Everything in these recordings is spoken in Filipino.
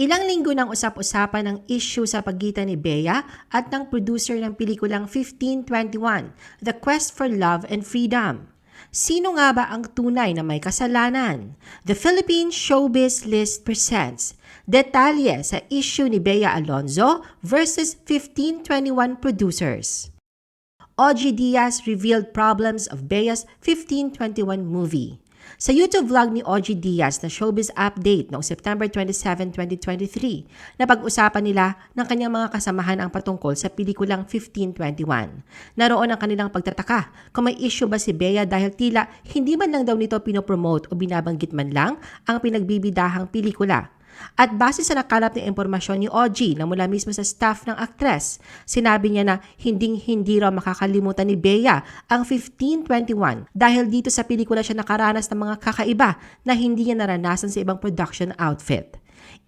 Ilang linggo nang usap-usapan ng issue sa pagitan ni Bea at ng producer ng pelikulang 1521, The Quest for Love and Freedom. Sino nga ba ang tunay na may kasalanan? The Philippine Showbiz List presents detalye sa issue ni Bea Alonzo versus 1521 producers. OG Diaz revealed problems of Bea's 1521 movie. Sa YouTube vlog ni OG Diaz na Showbiz Update noong September 27, 2023, napag-usapan nila ng kanyang mga kasamahan ang patungkol sa pelikulang 1521. Naroon ang kanilang pagtataka kung may issue ba si Bea dahil tila hindi man lang daw nito pinopromote o binabanggit man lang ang pinagbibidahang pelikula. At base sa nakalap na impormasyon ni OG na mula mismo sa staff ng aktres, sinabi niya na hinding-hindi raw makakalimutan ni Bea ang 1521 dahil dito sa pelikula siya nakaranas ng mga kakaiba na hindi niya naranasan sa ibang production outfit.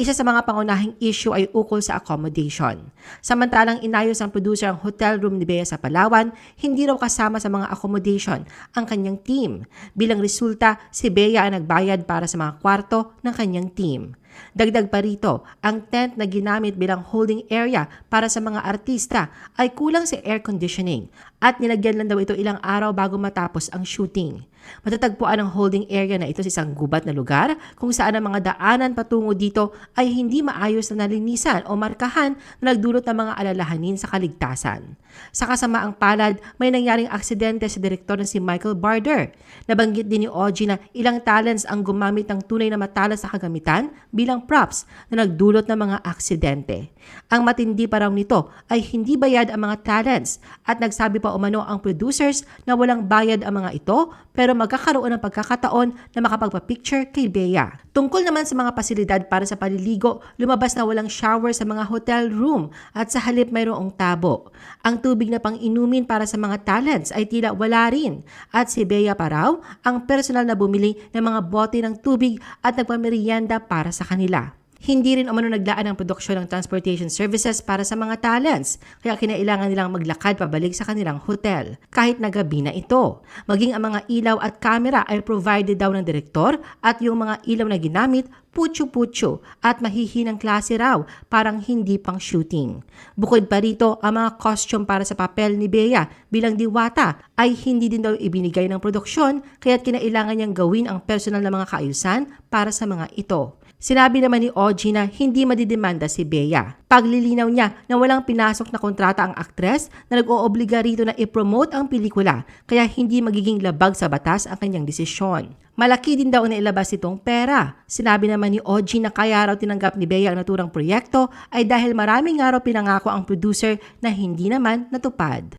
Isa sa mga pangunahing issue ay ukol sa accommodation. Samantalang inayos ng producer ang hotel room ni Bea sa Palawan, hindi raw kasama sa mga accommodation ang kanyang team. Bilang resulta, si Bea ang nagbayad para sa mga kwarto ng kanyang team. Dagdag pa rito, ang tent na ginamit bilang holding area para sa mga artista ay kulang sa air conditioning at nilagyan lang daw ito ilang araw bago matapos ang shooting. Matatagpuan ang holding area na ito sa isang gubat na lugar kung saan ang mga daanan patungo dito ay hindi maayos na nalinisan o markahan na nagdulot ng mga alalahanin sa kaligtasan. Sa kasamaang palad, may nangyaring aksidente sa direktor na si Michael Barder. Nabanggit din ni OG na ilang talents ang gumamit ng tunay na matalas sa kagamitan bilang props na nagdulot ng mga aksidente. Ang matindi pa raw nito ay hindi bayad ang mga talents at nagsabi pa umano ang producers na walang bayad ang mga ito pero magkakaroon ng pagkakataon na makapagpa-picture kay Bea. Tungkol naman sa mga pasilidad para sa paliligo, lumabas na walang shower sa mga hotel room at sa halip mayroong tabo. Ang tubig na pang-inumin para sa mga talents ay tila wala rin at si Bea pa raw ang personal na bumili ng mga bote ng tubig at nagpamerienda para sa kanila. Hindi rin umano naglaan ang produksyon ng transportation services para sa mga talents, kaya kinailangan nilang maglakad pabalik sa kanilang hotel, kahit na gabi na ito. Maging ang mga ilaw at kamera ay provided daw ng direktor at yung mga ilaw na ginamit, putyo-putyo at mahihinang klase raw, parang hindi pang shooting. Bukod pa rito, ang mga costume para sa papel ni Bea bilang diwata ay hindi din daw ibinigay ng produksyon, kaya't kinailangan niyang gawin ang personal na mga kaayusan para sa mga ito. Sinabi naman ni OG na hindi madidemanda si Bea. Paglilinaw niya na walang pinasok na kontrata ang aktres na nag-oobliga rito na i-promote ang pelikula kaya hindi magiging labag sa batas ang kanyang desisyon. Malaki din daw na ilabas itong pera. Sinabi naman ni OG na kaya raw tinanggap ni Bea ang naturang proyekto ay dahil maraming nga raw pinangako ang producer na hindi naman natupad.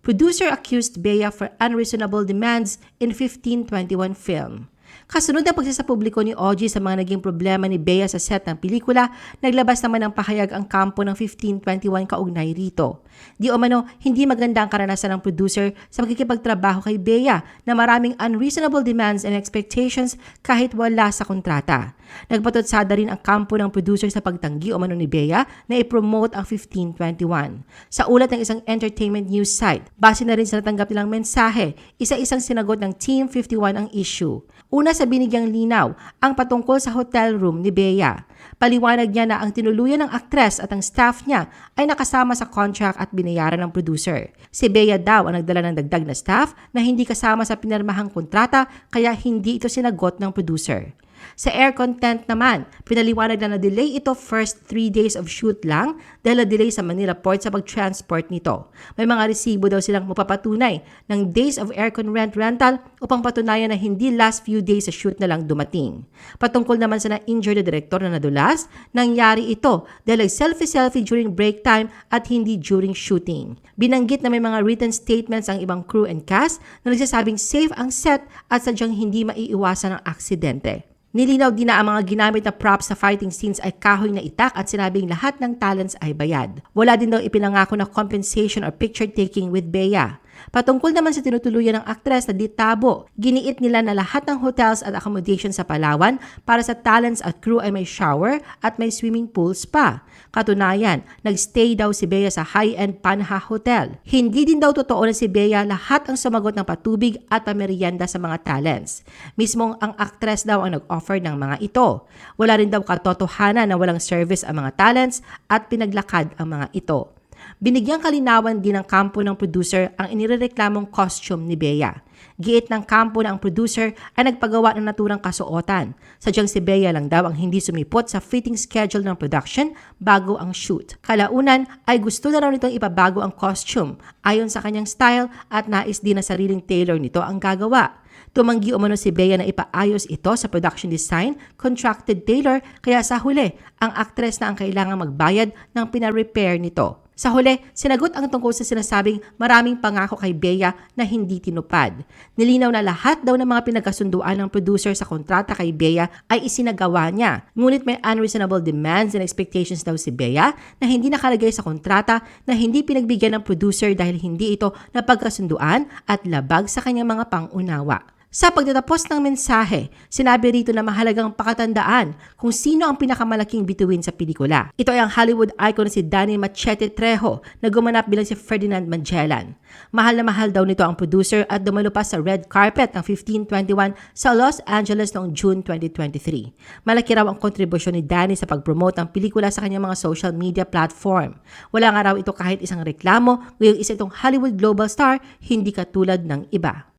Producer accused Bea for unreasonable demands in 1521 film. Kasunod ng pagsasapubliko ni OG sa mga naging problema ni Bea sa set ng pelikula, naglabas naman ng pahayag ang kampo ng 1521 kaugnay rito. Di umano, hindi maganda ang karanasan ng producer sa makikipagtrabaho kay Bea na maraming unreasonable demands and expectations kahit wala sa kontrata. Nagpatutsada rin ang kampo ng producer sa pagtanggi umano ni Bea na i-promote ang 1521. Sa ulat ng isang entertainment news site, base na rin sa natanggap nilang mensahe, isa-isang sinagot ng Team 51 ang issue. Una sa binigyang linaw ang patungkol sa hotel room ni Bea. Paliwanag niya na ang tinuluyan ng aktres at ang staff niya ay nakasama sa contract at binayaran ng producer. Si Bea daw ang nagdala ng dagdag na staff na hindi kasama sa pinirmahang kontrata kaya hindi ito sinagot ng producer. Sa air content naman, pinaliwanag na na-delay ito first 3 days of shoot lang dahil na-delay sa Manila Port sa pag-transport nito. May mga resibo daw silang mapapatunay ng days of aircon rent rental upang patunayan na hindi last few days sa shoot na lang dumating. Patungkol naman sa na-injured na direktor na nadulas, nangyari ito dahil selfie-selfie during break time at hindi during shooting. Binanggit na may mga written statements ang ibang crew and cast na nagsasabing safe ang set at sadyang hindi maiiwasan ang aksidente. Nilinaw din na ang mga ginamit na props sa fighting scenes ay kahoy na itak at sinabing lahat ng talents ay bayad. Wala din daw ipinangako na compensation or picture taking with Bea. Patungkol naman sa tinutuluyan ng aktres na ditabo, giniit nila na lahat ng hotels at accommodation sa Palawan para sa talents at crew ay may shower at may swimming pool spa. Katunayan, nagstay daw si Bea sa high-end Panha Hotel. Hindi din daw totoo na si Bea lahat ang sumagot ng patubig at pamerienda sa mga talents. Mismong ang aktres daw ang nag-offer ng mga ito. Wala rin daw katotohanan na walang service ang mga talents at pinaglakad ang mga ito. Binigyang kalinawan din ng kampo ng producer ang inirereklamong costume ni Bea. Giit ng kampo na ang producer ay nagpagawa ng naturang kasuotan. Sadyang si Bea lang daw ang hindi sumipot sa fitting schedule ng production bago ang shoot. Kalaunan ay gusto na raw nitong ipabago ang costume ayon sa kanyang style at nais din na sariling tailor nito ang gagawa. Tumanggi umano si Bea na ipaayos ito sa production design, contracted tailor, kaya sa huli, ang actress na ang kailangang magbayad ng pina-repair nito. Sa huli, sinagot ang tungkol sa sinasabing maraming pangako kay Bea na hindi tinupad. Nilinaw na lahat daw ng mga pinagkasunduan ng producer sa kontrata kay Bea ay isinagawa niya. Ngunit may unreasonable demands and expectations daw si Bea na hindi nakalagay sa kontrata na hindi pinagbigyan ng producer dahil hindi ito napagkasunduan at labag sa kanyang mga pangunawa. Sa pagtatapos ng mensahe, sinabi rito na mahalagang pakatandaan kung sino ang pinakamalaking bituin sa pelikula. Ito ay ang Hollywood icon na si Danny Machete Trejo na gumanap bilang si Ferdinand Magellan. Mahal na mahal daw nito ang producer at dumalo pa sa red carpet ng 1521 sa Los Angeles noong June 2023. Malaki raw ang kontribusyon ni Danny sa pag-promote ng pelikula sa kanyang mga social media platform. Wala nga raw ito kahit isang reklamo, ngayong isa itong Hollywood global star, hindi katulad ng iba.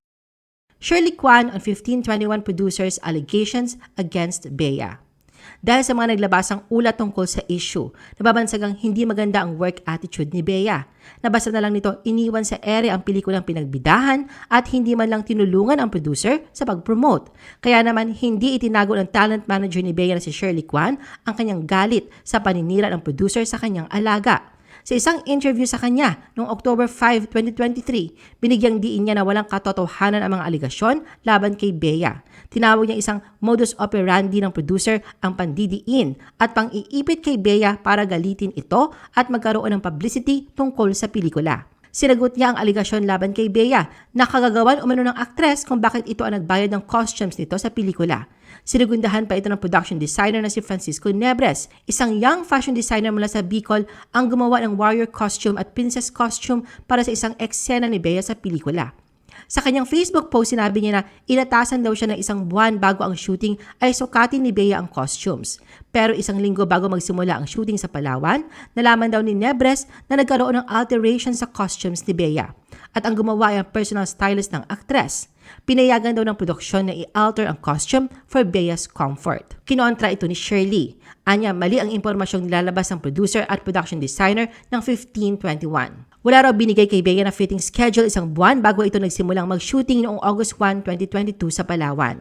Shirley Kwan on 1521 producers allegations against Bea. Dahil sa mga naglabasang ulat tungkol sa issue, nababansagang hindi maganda ang work attitude ni Bea. Nabasa na lang nito iniwan sa ere ang pelikulang pinagbidahan at hindi man lang tinulungan ang producer sa pag-promote. Kaya naman hindi itinago ng talent manager ni Bea na si Shirley Kwan ang kanyang galit sa paninira ng producer sa kanyang alaga. Sa isang interview sa kanya noong October 5, 2023, binigyang diin niya na walang katotohanan ang mga aligasyon laban kay Bea. Tinawag niya isang modus operandi ng producer ang pandidiin at pang-iipit kay Bea para galitin ito at magkaroon ng publicity tungkol sa pelikula. Sinagot niya ang aligasyon laban kay Bea na kagagawan umano ng aktres kung bakit ito ang nagbayad ng costumes nito sa pelikula. Sinagundahan pa ito ng production designer na si Francisco Nebres, isang young fashion designer mula sa Bicol ang gumawa ng warrior costume at princess costume para sa isang eksena ni Bea sa pelikula. Sa kanyang Facebook post, sinabi niya na inatasan daw siya ng isang buwan bago ang shooting ay sukatin ni Bea ang costumes. Pero isang linggo bago magsimula ang shooting sa Palawan, nalaman daw ni Nebres na nagkaroon ng alteration sa costumes ni Bea. At ang gumawa ay ang personal stylist ng aktres. Pinayagan daw ng produksyon na i-alter ang costume for Bea's comfort. Kinontra ito ni Shirley. Anya, mali ang impormasyong nilalabas ng producer at production designer ng 1521. Wala raw binigay kay Bea na fitting schedule isang buwan bago ito nagsimulang mag-shooting noong August 1, 2022 sa Palawan.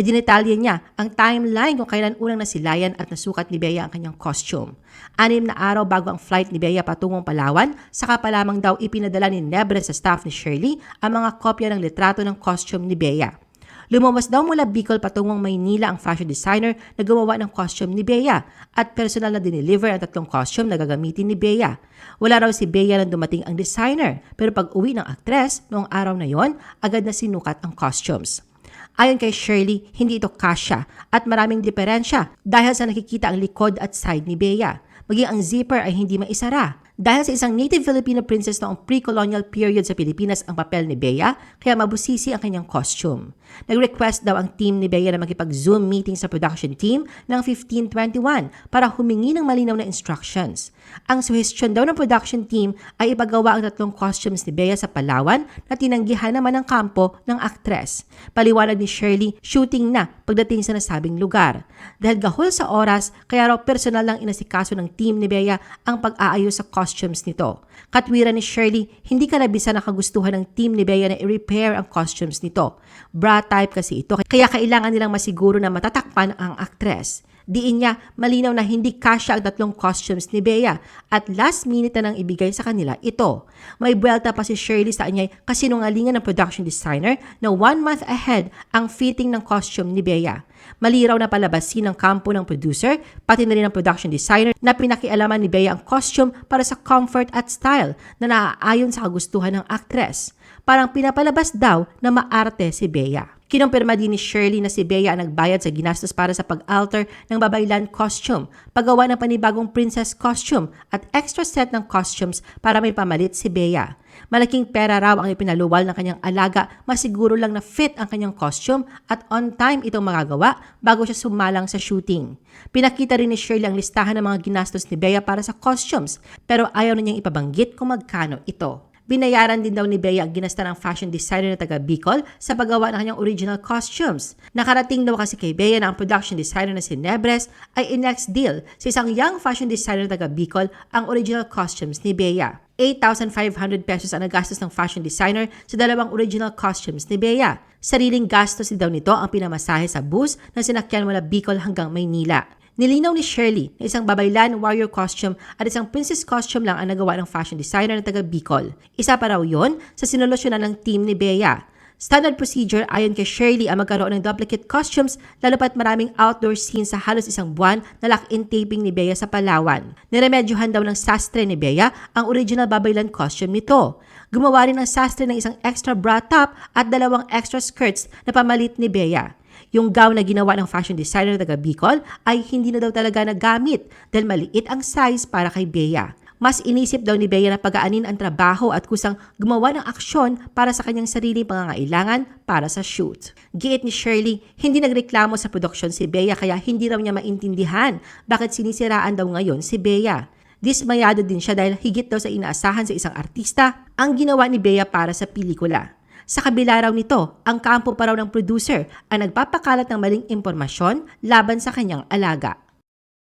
Idinetalye niya ang timeline kung kailan unang nasilayan at nasukat ni Bea ang kanyang costume. Anim na araw bago ang flight ni Bea patungong Palawan, saka pa lamang daw ipinadala ni Nebres sa staff ni Shirley ang mga kopya ng litrato ng costume ni Bea. Lumawas daw mula Bicol patungong Maynila ang fashion designer na gumawa ng costume ni Bea at personal na dineliver ang tatlong costume na gagamitin ni Bea. Wala raw si Bea nang dumating ang designer pero pag uwi ng aktres noong araw na yon, agad na sinukat ang costumes. Ayon kay Shirley, hindi ito kasya at maraming diferensya dahil sa nakikita ang likod at side ni Bea. Maging ang zipper ay hindi maisara. Dahil sa isang native Filipino princess noong pre-colonial period sa Pilipinas ang papel ni Bea, kaya mabusisi ang kanyang costume. Nag-request daw ang team ni Bea na makipag-Zoom meeting sa production team ng 1521 para humingi ng malinaw na instructions. Ang suhestyon daw ng production team ay ipagawa ang tatlong costumes ni Bea sa Palawan na tinanggihan naman ng kampo ng aktres. Paliwanag ni Shirley, shooting na pagdating sa nasabing lugar. Dahil gahol sa oras, kaya raw personal lang inasikaso ng team ni Bea ang pag-aayos sa costumes nito. Katwiran ni Shirley, hindi ka nabisa nakagustuhan ng team ni Bea na i-repair ang costumes nito. Bra type kasi ito, kaya kailangan nilang masiguro na matatakpan ang aktres. Diin niya, malinaw na hindi kasya ang tatlong costumes ni Bea at last minute na nang ibigay sa kanila ito. May buwelta pa si Shirley sa anyay kasinungalingan ng production designer na one month ahead ang fitting ng costume ni Bea. Maliraw na palabasin ng kampo ng producer, pati na rin ng production designer na pinakialaman ni Bea ang costume para sa comfort at style na naaayon sa kagustuhan ng actress. Parang pinapalabas daw na maarte si Bea. Kinumpirma din ni Shirley na si Bea ang nagbayad sa ginastos para sa pag-alter ng babaylan costume, paggawa ng panibagong princess costume at extra set ng costumes para may pamalit si Bea. Malaking pera raw ang ipinaluwal ng kanyang alaga, masiguro lang na fit ang kanyang costume at on time itong magagawa bago siya sumalang sa shooting. Pinakita rin ni Shirley ang listahan ng mga ginastos ni Bea para sa costumes pero ayaw na niyang ipabanggit kung magkano ito. Binayaran din daw ni Bea ang ginasta ng fashion designer na taga Bicol sa paggawa ng kanyang original costumes. Nakarating daw kasi kay Bea na ang production designer na si Nebres ay in-next deal sa isang young fashion designer na taga Bicol ang original costumes ni Bea. 8,500 pesos ang nagastos ng fashion designer sa dalawang original costumes ni Bea. Sariling gastos din daw nito ang pinamasahe sa bus na sinakyan mula Bicol hanggang Maynila. Nilinaw ni Shirley na isang babaylan warrior costume at isang princess costume lang ang nagawa ng fashion designer na taga Bicol. Isa pa raw yon sa sinolusyonan ng team ni Bea. Standard procedure ayon kay Shirley ang magkaroon ng duplicate costumes lalo pat maraming outdoor scenes sa halos isang buwan na lock-in taping ni Bea sa Palawan. Niremedyohan daw ng sastre ni Bea ang original babaylan costume nito. Gumawa rin ng sastre ng isang extra bra top at dalawang extra skirts na pamalit ni Bea. Yung gown na ginawa ng fashion designer taga Bicol ay hindi na daw talaga nagamit dahil maliit ang size para kay Bea. Mas inisip daw ni Bea na pagaanin ang trabaho at kusang gumawa ng aksyon para sa kanyang sariling pangangailangan para sa shoot. Giit ni Shirley, hindi nagreklamo sa produksyon si Bea kaya hindi raw niya maintindihan bakit sinisiraan daw ngayon si Bea. Dismayado din siya dahil higit daw sa inaasahan sa isang artista ang ginawa ni Bea para sa pelikula. Sa kabila raw nito, ang kampo pa raw ng producer ang nagpapakalat ng maling impormasyon laban sa kanyang alaga.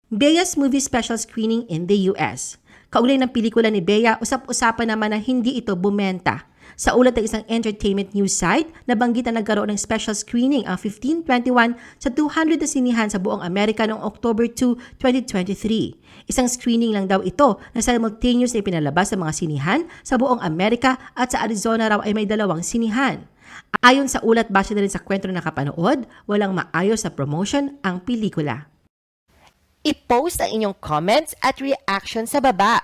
Bea's movie special screening in the US. Kaugnay ng pelikula ni Bea, usap-usapan naman na hindi ito bumenta. Sa ulat ng isang entertainment news site, nabanggit na nagkaroon ng special screening ang 1521 sa 200 na sinihan sa buong Amerika noong October 2, 2023. Isang screening lang daw ito na simultaneous na ipinalabas sa mga sinihan sa buong Amerika at sa Arizona raw ay may dalawang sinihan. Ayon sa ulat base na rin sa kwento na nakapanood, walang maayos sa promotion ang pelikula. I-post ang inyong comments at reaction sa baba.